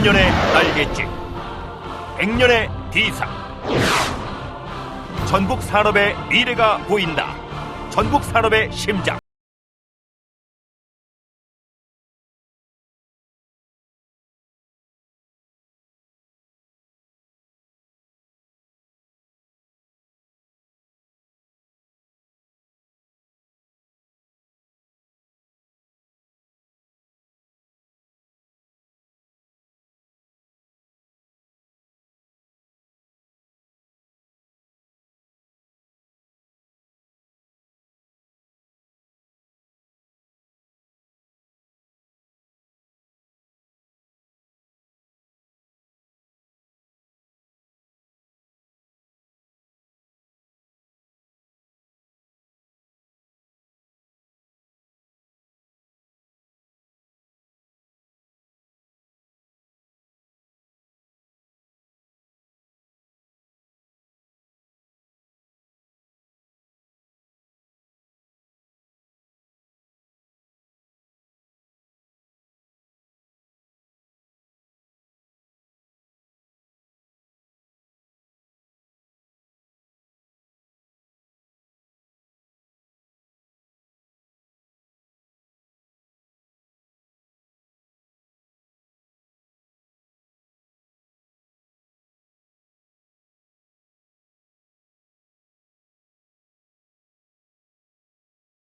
천년의 날갯짓, 백년의 비상. 전국 산업의 미래가 보인다. 전국 산업의 심장.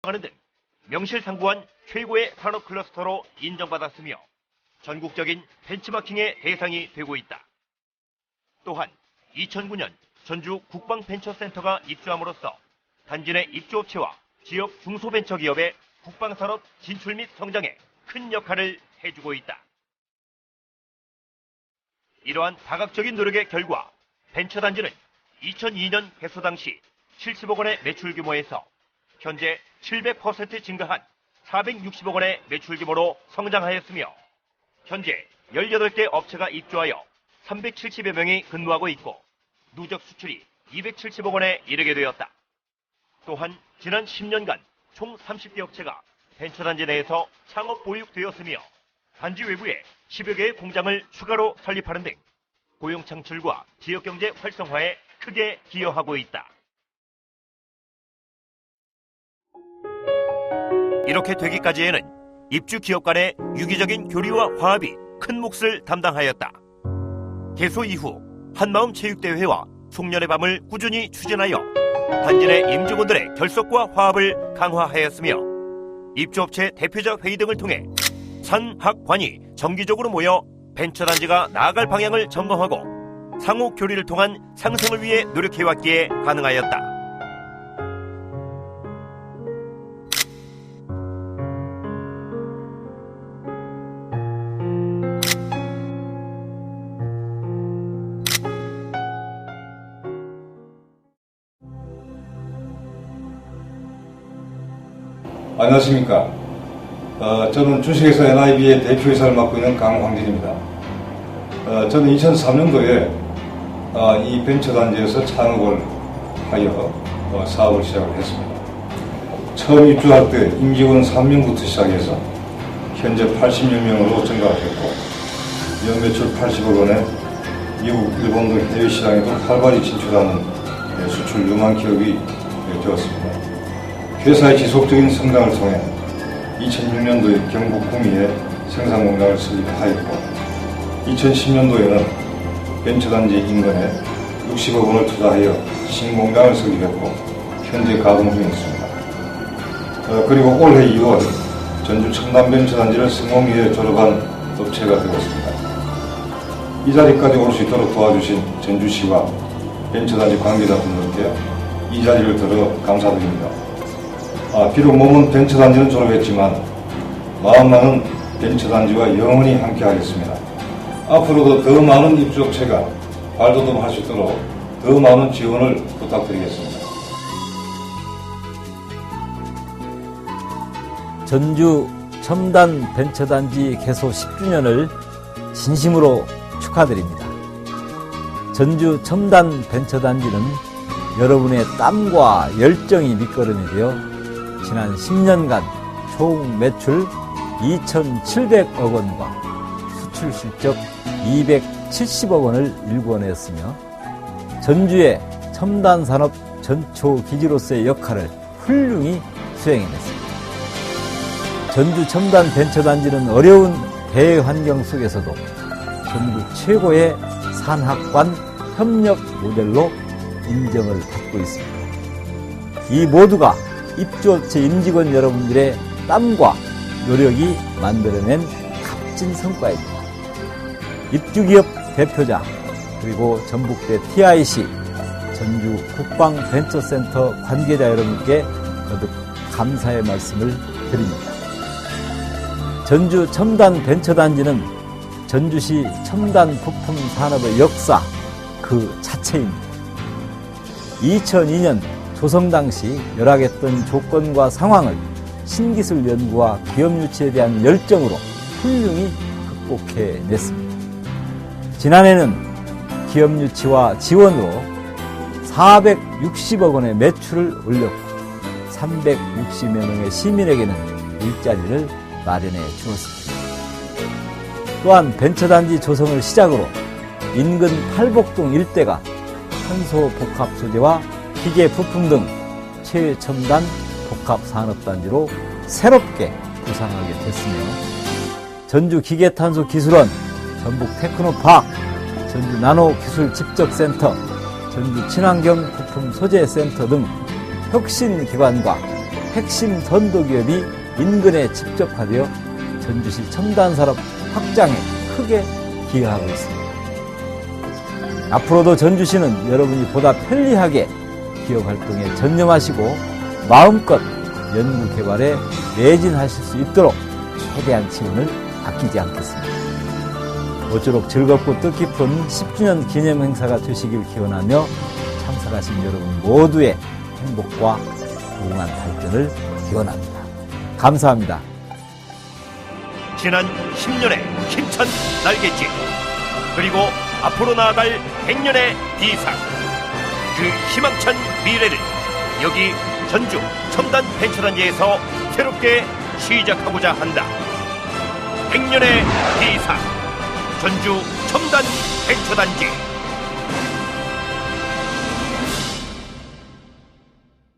하는 등 명실상부한 최고의 산업 클러스터로 인정받았으며 전국적인 벤치마킹의 대상이 되고 있다. 또한 2009년 전주 국방벤처센터가 입주함으로써 단지 내 입주업체와 지역 중소벤처기업의 국방산업 진출 및 성장에 큰 역할을 해주고 있다. 이러한 다각적인 노력의 결과 벤처단지는 2002년 개소 당시 70억 원의 매출 규모에서 현재 700% 증가한 460억 원의 매출 규모로 성장하였으며 현재 18개 업체가 입주하여 370여 명이 근무하고 있고 누적 수출이 270억 원에 이르게 되었다. 또한 지난 10년간 총 30개 업체가 벤처단지 내에서 창업 보육되었으며 단지 외부에 10여 개의 공장을 추가로 설립하는 등 고용 창출과 지역경제 활성화에 크게 기여하고 있다. 이렇게 되기까지에는 입주 기업 간의 유기적인 교류와 화합이 큰 몫을 담당하였다. 개소 이후 한마음 체육대회와 송년의 밤을 꾸준히 추진하여 단지 내 임직원들의 결속과 화합을 강화하였으며 입주업체 대표자 회의 등을 통해 산학관이 정기적으로 모여 벤처단지가 나아갈 방향을 점검하고 상호 교류를 통한 상승을 위해 노력해왔기에 가능하였다. 안녕하십니까. 어, 저는 주식회사 NIB의 대표이사를 맡고 있는 강황진입니다. 어, 저는 2003년도에 어, 이 벤처단지에서 창업을 하여 어, 사업을 시작을 했습니다. 처음 입주할 때 임직원 3명부터 시작해서 현재 80여 명으로 증가했고 연 매출 80억 원에 미국, 일본 등 해외 시장에도 활발히 진출하는 예, 수출 유망 기업이 예, 되었습니다. 회사의 지속적인 성장을 통해 2006년도에 경북 구미에 생산 공장을 설립하였고 2010년도에는 벤처단지 인근에 60억 원을 투자하여 신공장을 설립했고 현재 가동 중에 있습니다. 어, 그리고 올해 2월 전주 첨단벤처단지를 성공리에 졸업한 업체가 되었습니다. 이 자리까지 올 수 있도록 도와주신 전주시와 벤처단지 관계자분들께 이 자리를 들어 감사드립니다. 아, 비록 몸은 벤처단지는 졸업했지만 마음만은 벤처단지와 영원히 함께하겠습니다. 앞으로도 더 많은 입주업체가 발돋움할 수 있도록 더 많은 지원을 부탁드리겠습니다. 전주 첨단 벤처단지 개소 10주년을 진심으로 축하드립니다. 전주 첨단 벤처단지는 여러분의 땀과 열정이 밑거름이 되어 지난 10년간 총 매출 2,700억 원과 매출 실적 270억 원을 일궈냈으며 전주의 첨단 산업 전초 기지로서의 역할을 훌륭히 수행해냈습니다. 전주 첨단 벤처단지는 어려운 대환경 속에서도 전국 최고의 산학관 협력 모델로 인정을 받고 있습니다. 이 모두가 입주업체 임직원 여러분들의 땀과 노력이 만들어낸 값진 성과입니다. 입주기업 대표자 그리고 전북대 TIC 전주 국방벤처센터 관계자 여러분께 거듭 감사의 말씀을 드립니다. 전주 첨단 벤처단지는 전주시 첨단 부품 산업의 역사 그 자체입니다. 2002년 조성 당시 열악했던 조건과 상황을 신기술 연구와 기업 유치에 대한 열정으로 훌륭히 극복해 냈습니다. 지난해는 기업 유치와 지원으로 460억 원의 매출을 올렸고 360여 명의 시민에게는 일자리를 마련해 주었습니다. 또한 벤처단지 조성을 시작으로 인근 팔복동 일대가 탄소 복합 소재와 기계 부품 등 최첨단 복합 산업단지로 새롭게 부상하게 됐으며 전주 기계탄소 기술원, 전북 테크노파크, 전주 나노 기술 집적센터, 전주 친환경 부품 소재 센터 등 혁신 기관과 핵심 선도 기업이 인근에 집적화되어 전주시 첨단 산업 확장에 크게 기여하고 있습니다. 앞으로도 전주시는 여러분이 보다 편리하게 기업 활동에 전념하시고 마음껏 연구 개발에 매진하실 수 있도록 최대한 지원을 아끼지 않겠습니다. 모쪼록 즐겁고 뜻깊은 10주년 기념 행사가 되시길 기원하며 참석하신 여러분 모두의 행복과 무궁한 발전을 기원합니다. 감사합니다. 지난 10년의 힘찬 날갯짓 그리고 앞으로 나아갈 100년의 비상 그 희망찬 미래를 여기 전주 첨단 벤처단지에서 새롭게 시작하고자 한다. 100년의 비상 전주 첨단 벤처단지